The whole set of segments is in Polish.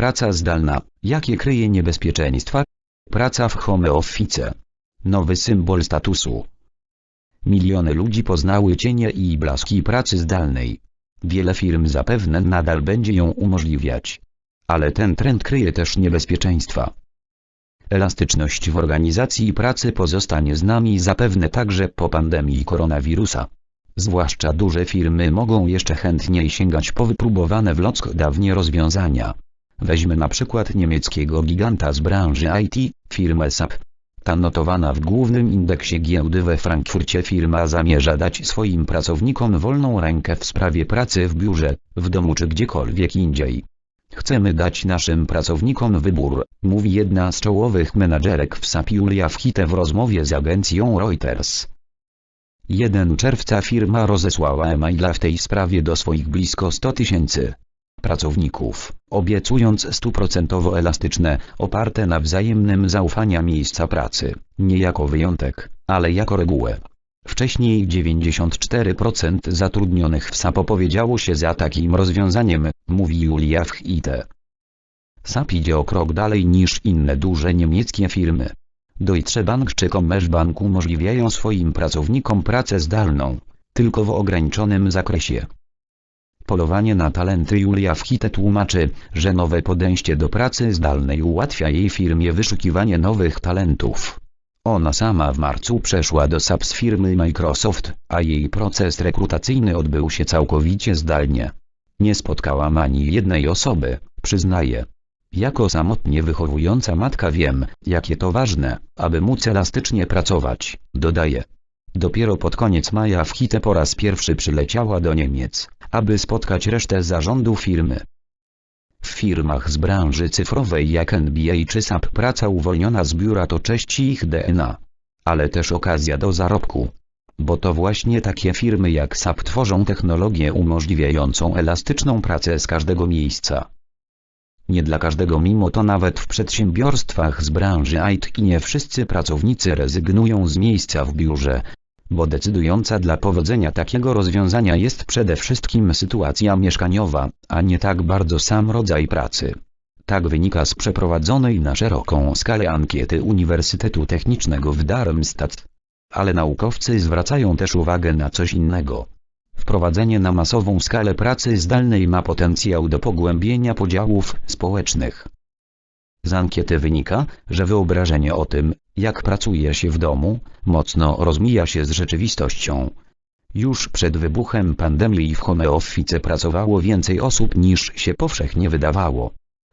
praca zdalna, jakie kryje niebezpieczeństwa? Praca w home office. Nowy symbol statusu. Miliony ludzi poznały cienie i blaski pracy zdalnej. Wiele firm zapewne nadal będzie ją umożliwiać. Ale ten trend kryje też niebezpieczeństwa. Elastyczność w organizacji pracy pozostanie z nami zapewne także po pandemii koronawirusa. Zwłaszcza duże firmy mogą jeszcze chętniej sięgać po wypróbowane w lockdownie rozwiązania. Weźmy na przykład niemieckiego giganta z branży IT, firmę SAP. Ta notowana w głównym indeksie giełdy we Frankfurcie firma zamierza dać swoim pracownikom wolną rękę w sprawie pracy w biurze, w domu czy gdziekolwiek indziej. Chcemy dać naszym pracownikom wybór, mówi jedna z czołowych menadżerek w SAP Julia Wchite w rozmowie z agencją Reuters. 1 czerwca firma rozesłała e-maila w tej sprawie do swoich blisko 100 tysięcy pracowników, obiecując stuprocentowo elastyczne, oparte na wzajemnym zaufania miejsca pracy, nie jako wyjątek, ale jako regułę. Wcześniej 94% zatrudnionych w SAP opowiedziało się za takim rozwiązaniem, mówi Julia Wchite. SAP idzie o krok dalej niż inne duże niemieckie firmy. Deutsche Bank czy Commerzbank umożliwiają swoim pracownikom pracę zdalną, tylko w ograniczonym zakresie. Polowanie na talenty Julia Wchite tłumaczy, że nowe podejście do pracy zdalnej ułatwia jej firmie wyszukiwanie nowych talentów. Ona sama w marcu przeszła do SAP z firmy Microsoft, a jej proces rekrutacyjny odbył się całkowicie zdalnie. Nie spotkałam ani jednej osoby, przyznaje. Jako samotnie wychowująca matka wiem, jakie to ważne, aby móc elastycznie pracować, dodaje. Dopiero pod koniec maja w Hite po raz pierwszy przyleciała do Niemiec, aby spotkać resztę zarządu firmy. W firmach z branży cyfrowej jak NBA czy SAP praca uwolniona z biura to część ich DNA. Ale też okazja do zarobku. Bo to właśnie takie firmy jak SAP tworzą technologię umożliwiającą elastyczną pracę z każdego miejsca. Nie dla każdego mimo to nawet w przedsiębiorstwach z branży IT nie wszyscy pracownicy rezygnują z miejsca w biurze, bo decydująca dla powodzenia takiego rozwiązania jest przede wszystkim sytuacja mieszkaniowa, a nie tak bardzo sam rodzaj pracy. Tak wynika z przeprowadzonej na szeroką skalę ankiety Uniwersytetu Technicznego w Darmstadt. Ale naukowcy zwracają też uwagę na coś innego. Wprowadzenie na masową skalę pracy zdalnej ma potencjał do pogłębienia podziałów społecznych. Z ankiety wynika, że wyobrażenie o tym, jak pracuje się w domu, mocno rozmija się z rzeczywistością. Już przed wybuchem pandemii w home office pracowało więcej osób niż się powszechnie wydawało.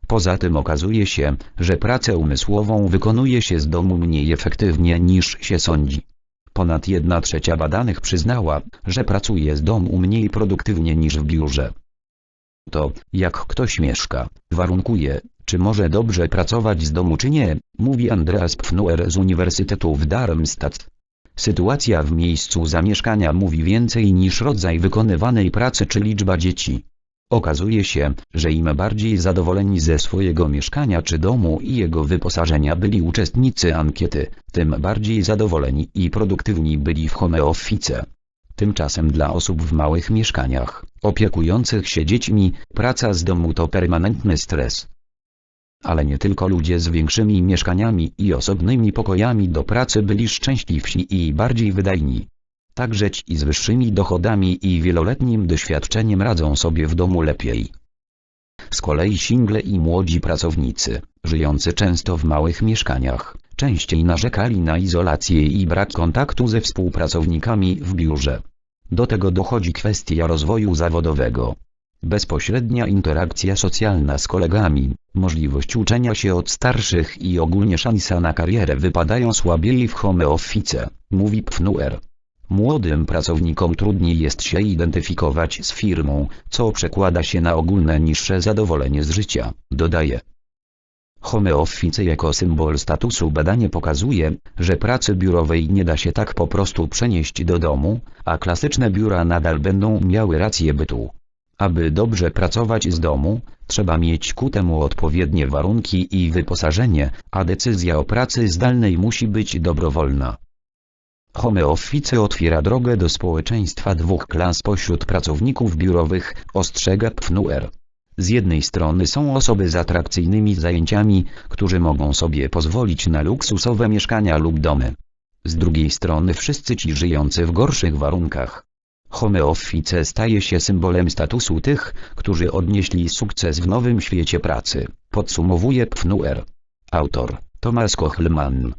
Poza tym okazuje się, że pracę umysłową wykonuje się z domu mniej efektywnie niż się sądzi. Ponad 1 trzecia badanych przyznała, że pracuje z domu mniej produktywnie niż w biurze. To, jak ktoś mieszka, warunkuje, czy może dobrze pracować z domu czy nie, mówi Andreas Pfnuer z Uniwersytetu w Darmstadt. Sytuacja w miejscu zamieszkania mówi więcej niż rodzaj wykonywanej pracy czy liczba dzieci. Okazuje się, że im bardziej zadowoleni ze swojego mieszkania czy domu i jego wyposażenia byli uczestnicy ankiety, tym bardziej zadowoleni i produktywni byli w home office. Tymczasem dla osób w małych mieszkaniach, opiekujących się dziećmi, praca z domu to permanentny stres. Ale nie tylko ludzie z większymi mieszkaniami i osobnymi pokojami do pracy byli szczęśliwsi i bardziej wydajni. Także ci z wyższymi dochodami i wieloletnim doświadczeniem radzą sobie w domu lepiej. Z kolei single i młodzi pracownicy, żyjący często w małych mieszkaniach, częściej narzekali na izolację i brak kontaktu ze współpracownikami w biurze. Do tego dochodzi kwestia rozwoju zawodowego. Bezpośrednia interakcja socjalna z kolegami, możliwość uczenia się od starszych i ogólnie szansa na karierę wypadają słabiej w home office, mówi Pfnuer. Młodym pracownikom trudniej jest się identyfikować z firmą, co przekłada się na ogólne niższe zadowolenie z życia, dodaje. Home office jako symbol statusu badanie pokazuje, że pracy biurowej nie da się tak po prostu przenieść do domu, a klasyczne biura nadal będą miały rację bytu. Aby dobrze pracować z domu, trzeba mieć ku temu odpowiednie warunki i wyposażenie, a decyzja o pracy zdalnej musi być dobrowolna. Home office otwiera drogę do społeczeństwa dwóch klas pośród pracowników biurowych, ostrzega Pfnuer. Z jednej strony są osoby z atrakcyjnymi zajęciami, którzy mogą sobie pozwolić na luksusowe mieszkania lub domy. Z drugiej strony wszyscy ci żyjący w gorszych warunkach. Home office staje się symbolem statusu tych, którzy odnieśli sukces w nowym świecie pracy, podsumowuje PFNUR. Autor Tomasz Kochlman